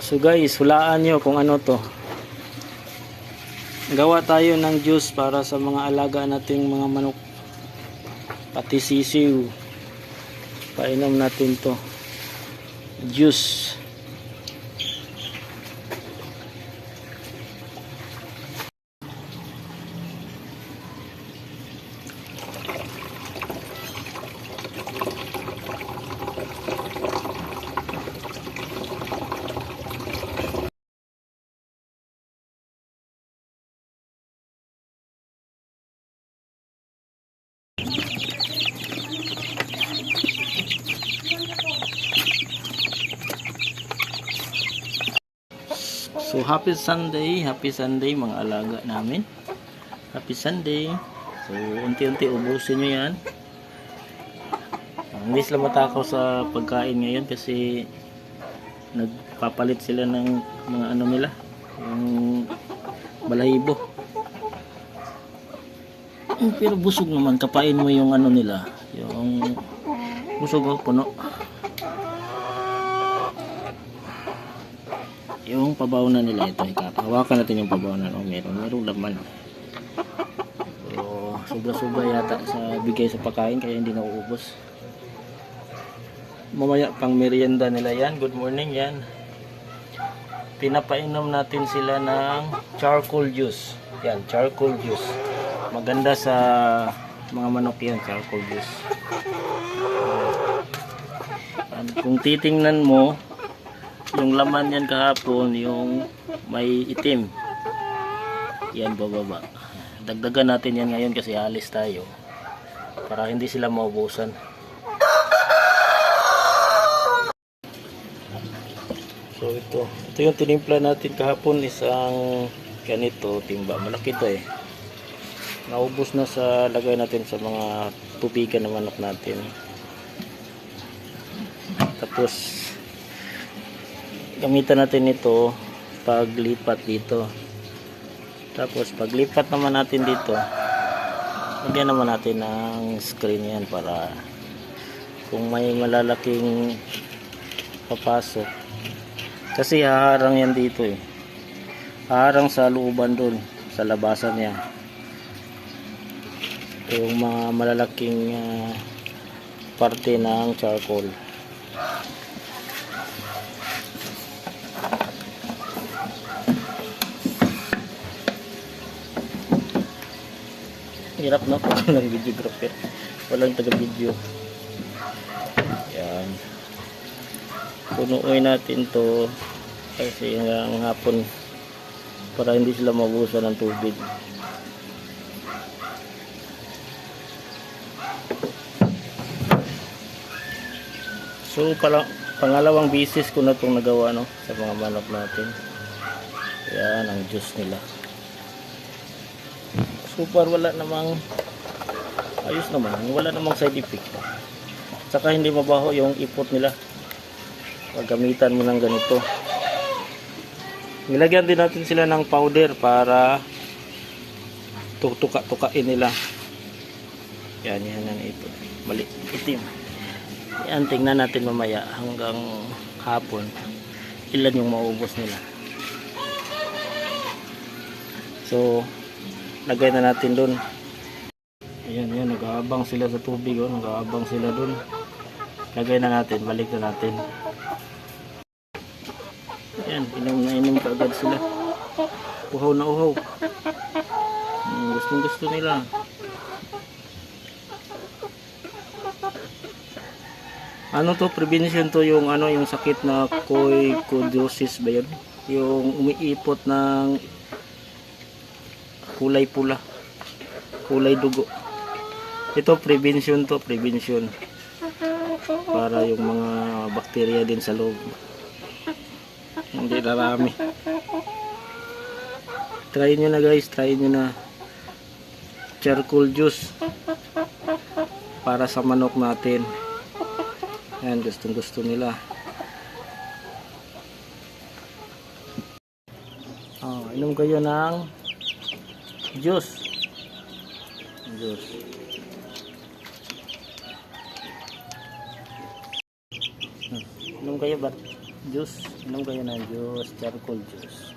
So guys, hulaan nyo kung ano to. Gawa tayo ng juice para sa mga alaga nating mga manok. Pati sisiw. Painom natin to. Juice. So happy Sunday, happy Sunday mga alaga namin. Happy Sunday. So unti-unti ubusin nyo yan. Ah, Hindi sila matakaw sa pagkain ngayon kasi nagpapalit sila ng mga ano nila, yung balahibo. Pero busog naman, kapain mo yung ano nila, yung busog o puno. yung pabawnan nila ito hawakan natin yung pabawnan oh meron meron laman. So sobra sobra yata sa bigay sa pagkain kaya hindi nauubos. Mamaya pang merienda nila yan. Good morning yan. Pinapainom natin sila ng charcoal juice. Yan charcoal juice maganda sa mga manok yan charcoal juice. And kung titingnan mo yung laman yan kahapon yung may itim yan bababa. Dagdagan natin yan ngayon kasi alis tayo para hindi sila maubusan. So ito. Ito yung tinimpla natin kahapon isang ganito timba. Malaki to eh naubos na sa lagay natin sa mga tubigan ng manok natin. Tapos gamitan natin ito paglipat dito. Tapos paglipat naman natin dito lagyan naman natin ng screen yan para kung may malalaking papasok. Kasi haharang yan dito eh. Haharang sa looban dun sa labasan niya yung mga malalaking ah, parte ng charcoal. Hirap na po ng videographer walang taga video yan. Punuoy natin to kasi hanggang hapon para hindi sila mabusan ng tubig so pala, pangalawang bisis ko na itong nagawa no, sa mga manok natin. Yan ang juice nila. Super wala namang ayos naman. Wala namang side effect. Saka hindi mabaho yung ipot nila. Paggamitan mo ng ganito. Nilagyan din natin sila ng powder para tuka-tukain nila. Yan yan ang ipot. Mali itim yan tingnan natin mamaya hanggang hapon ilan yung maubos nila. So lagay na natin doon ayan yan nag-aabang sila sa tubig oh. nag-aabang sila doon lagay na natin balik na natin. Ayan inom na inom kaagad sila. Uhaw na uhaw. Hmm, gustong gusto nila ano to prevention to yung ano yung sakit na koikodiosis ba yun? Yung umiipot ng kulay pula kulay dugo. Ito prevention to prevention. Para yung mga bakterya din sa loob. Hindi narami. Try nyo na guys. Try nyo na. Charcoal juice. Para sa manok natin yan gustong gusto nila oh, inom kayo ng juice juice Hmm, inom kayo ba juice. Inom kayo ng juice, charcoal juice.